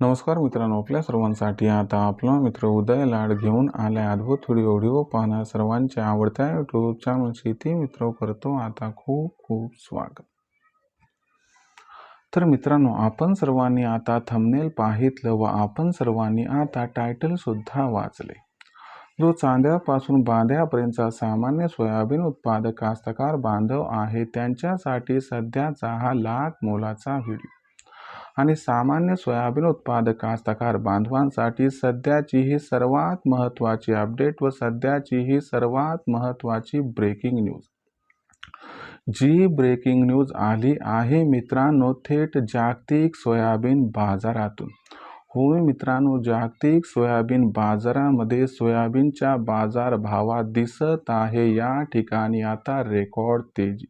नमस्कार मित्रांनो आपल्या सर्वांसाठी आता आपला मित्र उदय लाड घेऊन आलाय अद्भुत व्हिडिओ व्हिडिओ पाहणार. सर्वांच्या आवडत्या युट्यूब चॅनल शेती मित्र करतो आता खूप खूप स्वागत. तर मित्रांनो आपण सर्वांनी आता थंबनेल पाहितलं व आपण सर्वांनी आता टायटल सुद्धा वाचले. जो चांद्यापासून बांध्यापर्यंतचा सामान्य सोयाबीन उत्पादक कास्तकार बांधव आहे त्यांच्यासाठी सध्याचा हा लाख मोलाचा व्हिडिओ आणि सामान्य सोयाबीन उत्पादक कास्तकार बांधवांसाठी सध्याची ही सर्वात महत्त्वाची अपडेट व सध्याची ही सर्वात महत्त्वाची ब्रेकिंग न्यूज जी ब्रेकिंग न्यूज आली आहे मित्रांनो थेट जागतिक सोयाबीन बाजारातून. होय मित्रांनो जागतिक सोयाबीन बाजारामध्ये सोयाबीनच्या बाजारभावात दिसत आहे या ठिकाणी आता रेकॉर्ड तेजी.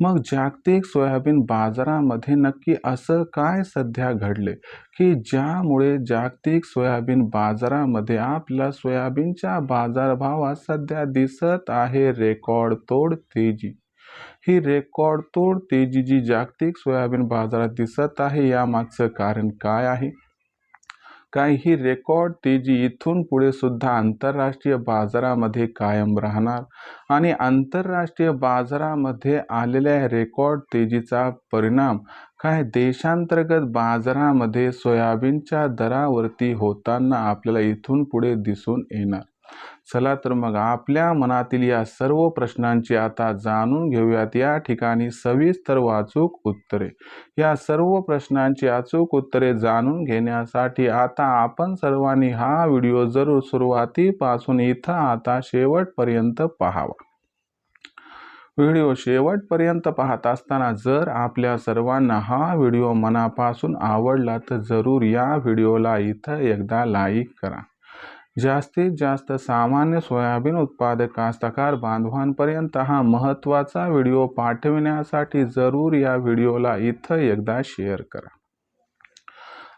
मग जागतिक सोयाबीन बाजारामध्ये नक्की असं काय सध्या घडले की ज्यामुळे जागतिक सोयाबीन बाजारामध्ये आपल्या सोयाबीनच्या बाजारभावात सध्या दिसत आहे रेकॉर्ड तोड तेजी. ही रेकॉर्ड तोड तेजी जी जागतिक सोयाबीन बाजारात दिसत आहे यामागचं कारण काय आहे? काही रेकॉर्ड तेजी इथून पुढे सुद्धा आंतरराष्ट्रीय बाजारामध्ये कायम राहणार आणि आंतरराष्ट्रीय बाजारामध्ये आलेल्या रेकॉर्ड तेजीचा परिणाम काय देशांतर्गत बाजारामध्ये सोयाबीनच्या दरावरती होताना आपल्याला इथून पुढे दिसून येणार. चला तर मग आपल्या मनातील या सर्व प्रश्नांची आता जाणून घेऊयात. या ठिकाणी सविस्तर वाचूक उत्तरे. या सर्व प्रश्नांची अचूक उत्तरे जाणून घेण्यासाठी आता आपण सर्वांनी हा व्हिडिओ जरूर सुरुवातीपासून इथं आता शेवटपर्यंत पाहावा. व्हिडिओ शेवटपर्यंत पाहत असताना जर आपल्या सर्वांना हा व्हिडिओ मनापासून आवडला तर जरूर या व्हिडिओला इथं एकदा लाईक करा. जास्तीत जास्त सामान्य सोयाबीन उत्पादक कास्तकार बांधवांपर्यंत हा महत्त्वाचा व्हिडिओ पाठविण्यासाठी जरूर या व्हिडिओला इथं एकदा शेअर करा.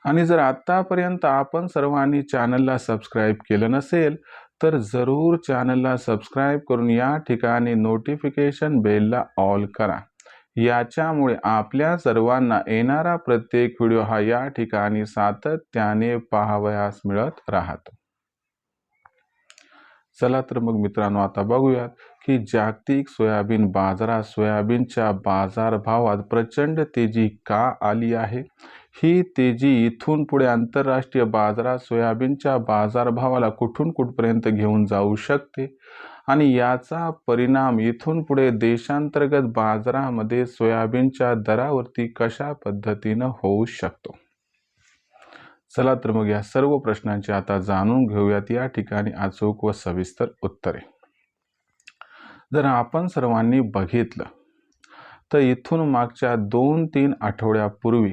आणि जर आत्तापर्यंत आपण सर्वांनी चॅनलला सबस्क्राईब केलं नसेल तर जरूर चॅनलला सबस्क्राईब करून या ठिकाणी नोटिफिकेशन बेलला ऑल करा. याच्यामुळे आपल्या सर्वांना येणारा प्रत्येक व्हिडिओ हा या ठिकाणी सातत्याने पाहावयास मिळत राहतो. चला तर मग मित्रांनो आता बघूयात की जागतिक सोयाबीन बाजारात सोयाबीनच्या बाजारभावात प्रचंड तेजी का आली आहे? ही तेजी इथून पुढे आंतरराष्ट्रीय बाजारात सोयाबीनच्या बाजारभावाला कुठून कुठपर्यंत घेऊन जाऊ शकते? आणि याचा परिणाम इथून पुढे देशांतर्गत बाजारामध्ये सोयाबीनच्या दरावरती कशा पद्धतीनं होऊ शकतो? चला तर मग या सर्व प्रश्नांची आता जाणून घेऊयात. या ठिकाणी अचूक व सविस्तर उत्तरे. जर आपण सर्वांनी बघितलं तर इथून मागच्या दोन तीन आठवड्यापूर्वी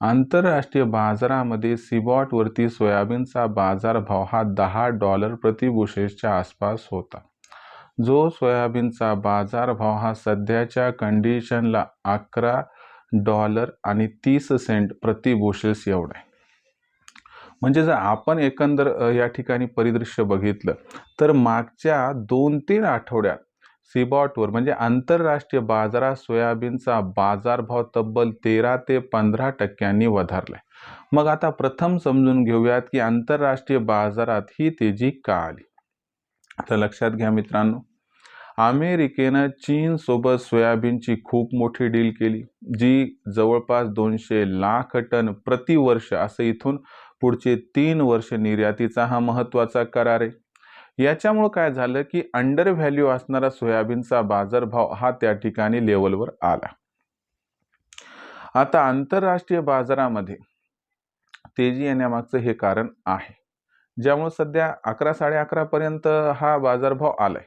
आंतरराष्ट्रीय बाजारामध्ये सिबॉटवरती सोयाबीनचा बाजारभाव हा दहा डॉलर प्रतिबुशेसच्या आसपास होता. जो सोयाबीनचा बाजारभाव हा सध्याच्या कंडिशनला अकरा डॉलर आणि तीस सेंट प्रतिबुशेस एवढा आहे. म्हणजे जर आपण एकंदर या ठिकाणी परिदृश्य बघितलं तर मागच्या दोन तीन आठवड्यात सीबॉटवर म्हणजे आंतरराष्ट्रीय बाजारात सोयाबीनचा बाजारभाव तब्बल तेरा ते पंधरा टक्क्यांनी वधारलाय. मग आता प्रथम समजून घेऊयात की आंतरराष्ट्रीय बाजारात ही तेजी का आली? आता लक्षात घ्या मित्रांनो अमेरिकेनं चीन सोबत सोयाबीनची खूप मोठी डील केली जी जवळपास दोनशे लाख टन प्रतिवर्ष असं इथून पुढचे तीन वर्ष निर्यातीचा हा महत्त्वाचा करार आहे. याच्यामुळं काय झालं की अंडर व्हॅल्यू असणारा सोयाबीनचा बाजारभाव हा त्या ठिकाणी लेवलवर आला. आता आंतरराष्ट्रीय बाजारामध्ये तेजी येण्यामागचं हे कारण आहे. ज्यामुळे सध्या अकरा साडे अकरापर्यंत हा बाजारभाव आलाय.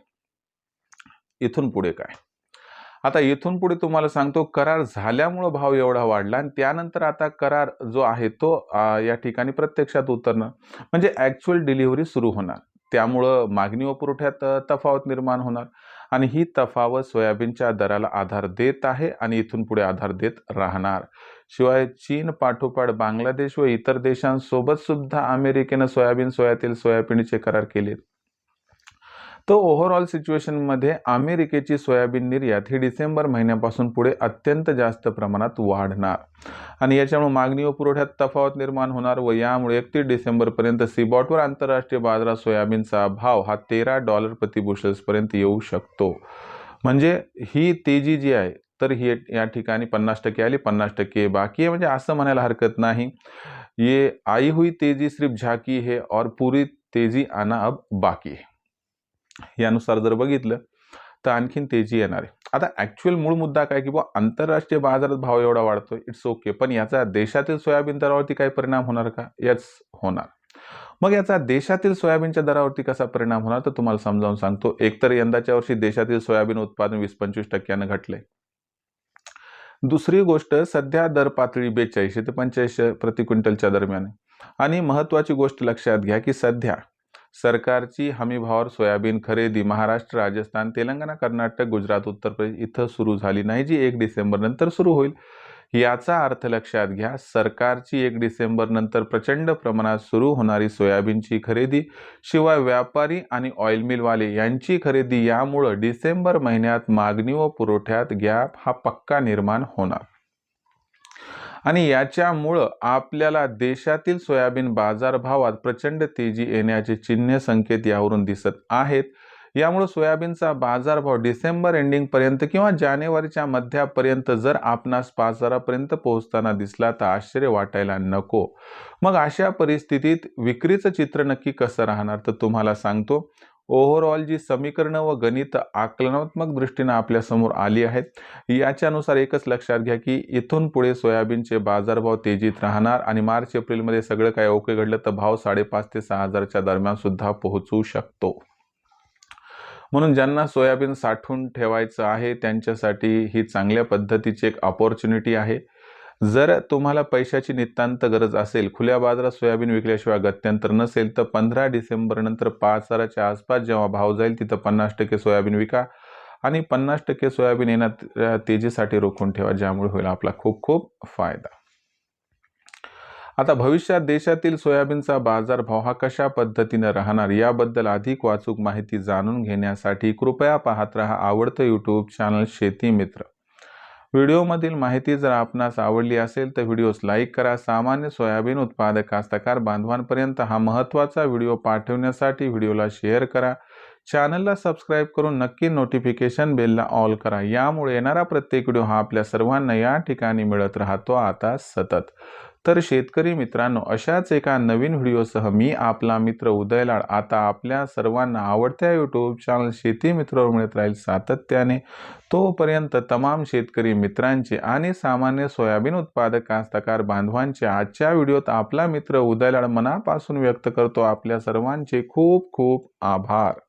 इथून पुढे काय? आता इथून पुढे तुम्हाला सांगतो करार झाल्यामुळं भाव एवढा वाढला आणि त्यानंतर आता करार जो आहे तो या ठिकाणी प्रत्यक्षात उतरणं. म्हणजे ॲक्च्युअल डिलिव्हरी सुरू होणार. त्यामुळं मागणी व पुरवठ्यात तफावत निर्माण होणार आणि ही तफावत सोयाबीनच्या दराला आधार देत आहे आणि इथून पुढे आधार देत राहणार. शिवाय चीन पाठोपाठ बांगलादेश व इतर देशांसोबत सुद्धा अमेरिकेनं सोयाबीन सोयातील सोयाबीनचे करार केलेत. तर ओव्हरऑल सिच्युएशनमध्ये अमेरिकेची सोयाबीन निर्यात ही डिसेंबर महिन्यापासून पुढे अत्यंत जास्त प्रमाणात वाढणार. आणि याच्यामुळे मागणी व पुरवठ्यात तफावत निर्माण होणार व यामुळे एकतीस डिसेंबरपर्यंत सीबॉटवर आंतरराष्ट्रीय बाजारात सोयाबीनचा भाव हा तेरा डॉलर प्रति बुशल्सपर्यंत येऊ शकतो. म्हणजे ही तेजी जी आहे तर ही या ठिकाणी पन्नास टक्के आली पन्नास टक्के बाकी आहे. म्हणजे असं म्हणायला हरकत नाही. ये आई हुई तेजी सिर्फ झाकी है और पूरी तेजी आना अब बाकी है. यानुसार जर बघितलं तर आणखीन तेजी येणार आहे. आता ॲक्च्युअल मूळ मुद्दा काय की बा आंतरराष्ट्रीय बाजारात भाव एवढा वाढतो इट्स ओके पण याचा देशातील सोयाबीन दरावरती काय परिणाम होणार का? याच होणार. मग याचा देशातील सोयाबीनच्या दरावरती कसा परिणाम होणार? तर तुम्हाला समजावून सांगतो. एकतर यंदाच्या वर्षी देशातील सोयाबीन उत्पादन वीस पंचवीस टक्क्यानं घटलंय. दुसरी गोष्ट सध्या दर पातळी बेचाळीसशे ते पंच्याऐंशी प्रति क्विंटलच्या दरम्यान आणि महत्त्वाची गोष्ट लक्षात घ्या की सध्या सरकारची हमीभावावर सोयाबीन खरेदी महाराष्ट्र राजस्थान तेलंगणा कर्नाटक गुजरात उत्तर प्रदेश इथं सुरू झाली नाही जी एक डिसेंबर नंतर सुरू होईल. याचा अर्थ लक्षात घ्या सरकारची एक डिसेंबर नंतर प्रचंड प्रमाणात सुरू होणारी सोयाबीनची खरेदी शिवाय व्यापारी आणि ऑइल मिलवाले यांची खरेदी यामुळं डिसेंबर महिन्यात मागणी व पुरवठ्यात गॅप हा पक्का निर्माण होणार. आणि याच्यामुळं आपल्याला देशातील सोयाबीन बाजारभावात प्रचंड तेजी येण्याचे चिन्ह संकेत यावरून दिसत आहेत. यामुळे सोयाबीनचा बाजारभाव डिसेंबर एंडिंगपर्यंत किंवा जानेवारीच्या मध्यापर्यंत जर आपणास पाच हजारापर्यंत पोहोचताना दिसला तर आश्चर्य वाटायला नको. मग अशा परिस्थितीत विक्रीचं चित्र नक्की कसं राहणार? तर तुम्हाला सांगतो. ओव्हरऑल जी समीकरणं व गणित आकलनात्मक दृष्टीनं आपल्यासमोर आली आहेत याच्यानुसार एकच लक्षात घ्या की इथून पुढे सोयाबीनचे बाजारभाव तेजीत राहणार आणि मार्च एप्रिलमध्ये सगळं काय ओके घडलं तर भाव साडेपाच ते सहा हजारच्या दरम्यान सुद्धा पोहोचू शकतो. म्हणून ज्यांना सोयाबीन साठवून ठेवायचं आहे त्यांच्यासाठी ही चांगल्या पद्धतीची एक अपॉर्च्युनिटी आहे. जर तुम्हाला पैशाची नितांत गरज असेल खुल्या बाजारात सोयाबीन विकल्याशिवाय गत्यंतर नसेल तर पंधरा डिसेंबर नंतर पाच हजाराच्या आसपास जेव्हा भाव जाईल तिथं पन्नास टक्के सोयाबीन विका आणि पन्नास टक्के सोयाबीन येणार तेजीसाठी रोखून ठेवा ज्यामुळे होईल आपला खूप खूप फायदा. आता भविष्यात देशातील सोयाबीनचा बाजारभाव हा कशा पद्धतीनं राहणार याबद्दल अधिक वाचूक माहिती जाणून घेण्यासाठी कृपया पाहत राहा आवडतं यूट्यूब चॅनल शेती मित्र. व्हिडिओमधील माहिती जर आपणास आवडली असेल तर व्हिडिओस लाईक करा. सामान्य सोयाबीन उत्पादक कास्तकार बांधवांपर्यंत हा महत्त्वाचा व्हिडिओ पाठवण्यासाठी व्हिडिओला शेअर करा. चॅनलला सबस्क्राईब करून नक्की नोटिफिकेशन बेलला ऑल करा. यामुळे येणारा प्रत्येक व्हिडिओ हा आपल्या सर्वांना या ठिकाणी मिळत राहतो. आता सतत तर शेतकरी मित्रांनो अशाच एका नवीन व्हिडिओसह मी आपला मित्र उदयलाड आता आपल्या सर्वांना आवडत्या यूट्यूब चॅनल शेती मित्रावर मिळत राहील सातत्याने. तोपर्यंत तमाम शेतकरी मित्रांचे आणि सामान्य सोयाबीन उत्पादक कास्तकार बांधवांचे आजच्या व्हिडिओत आपला मित्र उदयलाड मनापासून व्यक्त करतो. आपल्या सर्वांचे खूप खूप आभार.